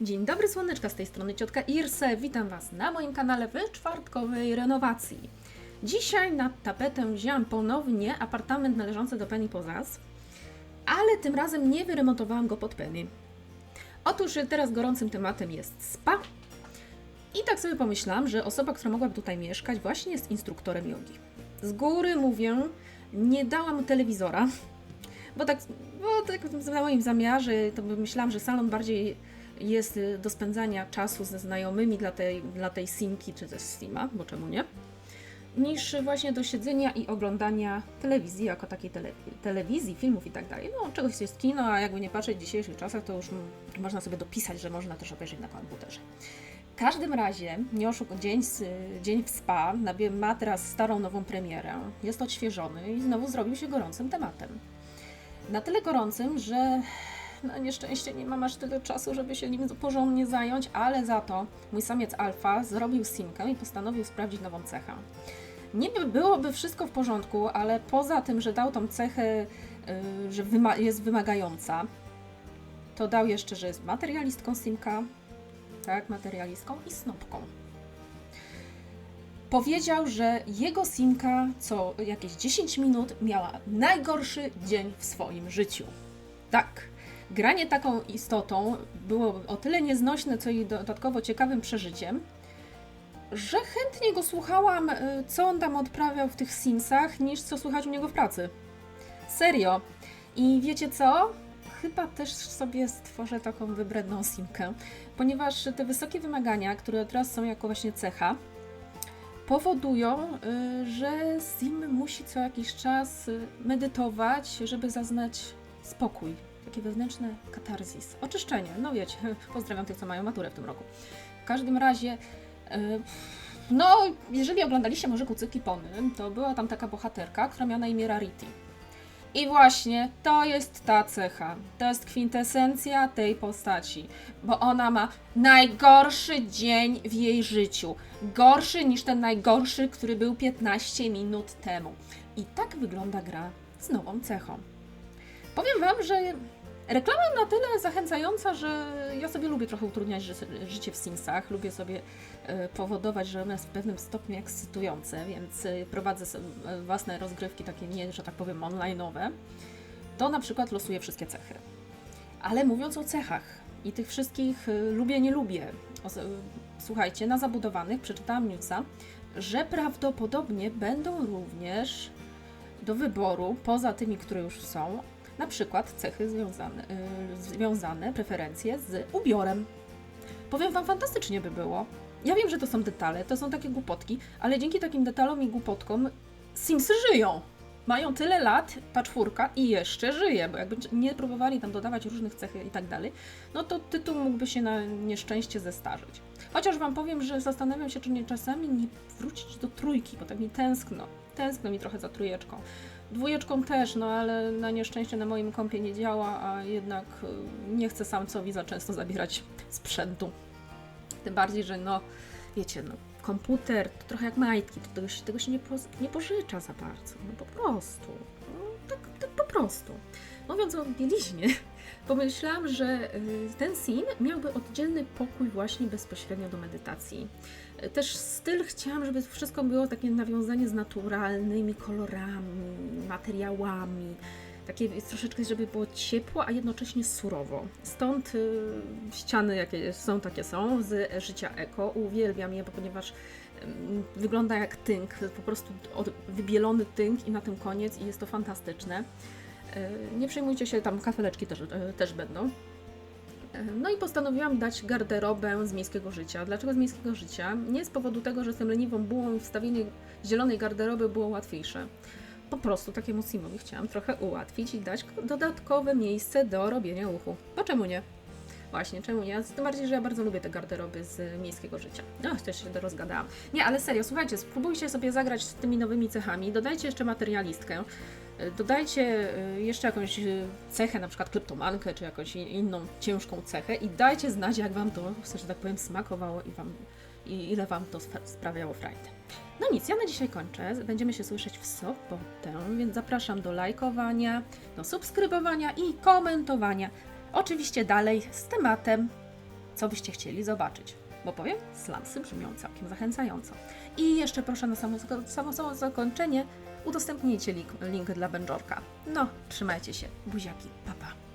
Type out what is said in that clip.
Dzień dobry słoneczka, z tej strony ciotka Irse. Witam Was na moim kanale w czwartkowej renowacji. Dzisiaj na tapetę wzięłam ponownie apartament należący do Penny Pozas, ale tym razem nie wyremontowałam go pod Penny. Otóż teraz gorącym tematem jest spa i tak sobie pomyślałam, że osoba, która mogłaby tutaj mieszkać właśnie jest instruktorem jogi. Z góry mówię, nie dałam telewizora, bo tak, bo tak na moim zamiarze to myślałam, że salon bardziej jest y, do spędzania czasu ze znajomymi dla tej, dla tej simki czy też sima, bo czemu nie, niż właśnie do siedzenia i oglądania telewizji jako takiej tele, telewizji, filmów i tak dalej. No, czegoś jest kino, a jakby nie patrzeć w dzisiejszych czasach, to już mm, można sobie dopisać, że można też obejrzeć na komputerze. W każdym razie, nie oszuk- dzień, dzień w spa ma teraz starą, nową premierę, jest odświeżony i znowu zrobił się gorącym tematem. Na tyle gorącym, że na nieszczęście nie mam aż tyle czasu, żeby się nim porządnie zająć, ale za to mój samiec alfa zrobił simkę i postanowił sprawdzić nową cechę. Niby byłoby wszystko w porządku, ale poza tym, że dał tą cechę, yy, że jest wymagająca, to dał jeszcze, że jest materialistką simka, tak, materialistką i snopką. Powiedział, że jego simka co jakieś 10 minut miała najgorszy dzień w swoim życiu. Tak, granie taką istotą było o tyle nieznośne, co i dodatkowo ciekawym przeżyciem, że chętnie go słuchałam, y, co on tam odprawiał w tych Simsach, niż co słychać u niego w pracy. Serio. I wiecie co? Chyba też sobie stworzę taką wybredną simkę, ponieważ te wysokie wymagania, które teraz są jako właśnie cecha, powodują, y, że sim musi co jakiś czas y, medytować, żeby zaznać spokój, takie wewnętrzne katarzis, oczyszczenie. No wiecie, pozdrawiam tych, co mają maturę w tym roku. W każdym razie, y, no, jeżeli oglądaliście może Kucyki Pony, to była tam taka bohaterka, która miała na imię Rarity. I właśnie to jest ta cecha. To jest kwintesencja tej postaci, bo ona ma najgorszy dzień w jej życiu. Gorszy niż ten najgorszy, który był 15 minut temu. I tak wygląda gra z nową cechą. Powiem Wam, że reklama na tyle zachęcająca, że ja sobie lubię trochę utrudniać ży- życie w Simsach. Lubię sobie e, powodować, że one jest w pewnym stopniu ekscytujące, więc e, prowadzę e, własne rozgrywki, takie nie, że tak powiem, online'owe. To na przykład losuję wszystkie cechy. Ale mówiąc o cechach i tych wszystkich lubię, nie lubię. Słuchajcie, na zabudowanych przeczytałam newsa, że prawdopodobnie będą również do wyboru, poza tymi, które już są, na przykład cechy związane, y, związane, preferencje z ubiorem. Powiem Wam, fantastycznie by było. Ja wiem, że to są detale, to są takie głupotki, ale dzięki takim detalom i głupotkom Simsy żyją. Mają tyle lat, ta i jeszcze żyje, bo jakby nie próbowali tam dodawać różnych cech i tak dalej, no to tytuł mógłby się na nieszczęście zestarzeć. Chociaż Wam powiem, że zastanawiam się, czy nie czasami nie wrócić do trójki, bo tak mi tęskno. Tęskno mi trochę za trójeczką. Dwójeczką też, no ale na nieszczęście na moim kompie nie działa, a jednak y, nie chcę samcowi za często zabierać sprzętu. Tym bardziej, że no, wiecie, no, komputer to trochę jak majtki, to tego się, tego się nie, po, nie pożycza za bardzo, no po prostu. No, tak, tak po prostu. Mówiąc o bieliźnie, pomyślałam, że y, ten sim miałby oddzielny pokój właśnie bezpośrednio do medytacji. Y, Też styl chciałam, żeby wszystko było takie nawiązanie z naturalnymi kolorami, materiałami. Takie troszeczkę, żeby było ciepło, a jednocześnie surowo. Stąd y, ściany, jakie są, takie są, z życia eko. Uwielbiam je, ponieważ ym, wygląda jak tynk, po prostu wybielony tynk i na tym koniec i jest to fantastyczne. Y, Nie przejmujcie się, tam kafeleczki też, y, też będą. Y, No i postanowiłam dać garderobę z miejskiego życia. Dlaczego z miejskiego życia? Nie z powodu tego, że jestem leniwą bułą i wstawienie zielonej garderoby było łatwiejsze. Po prostu takiemu Simowi chciałam trochę ułatwić i dać dodatkowe miejsce do robienia uchu. Bo czemu nie? Właśnie, czemu nie? Tym bardziej, że ja bardzo lubię te garderoby z miejskiego życia. No, też się rozgadałam. Nie, ale serio, słuchajcie, spróbujcie sobie zagrać z tymi nowymi cechami. Dodajcie jeszcze materialistkę. Y, Dodajcie y, jeszcze jakąś y, cechę, na przykład kleptomankę, czy jakąś inną ciężką cechę i dajcie znać, jak Wam to, że tak powiem, smakowało i, wam, i ile Wam to sprawiało frajdę. No nic, ja na dzisiaj kończę. Będziemy się słyszeć w sobotę, więc zapraszam do lajkowania, do subskrybowania i komentowania. Oczywiście dalej z tematem co byście chcieli zobaczyć. Bo powiem, slamsy brzmią całkiem zachęcająco. I jeszcze proszę na samo, samo, samo zakończenie udostępnijcie link, link dla Bężorka. No, trzymajcie się. Buziaki, papa. Pa.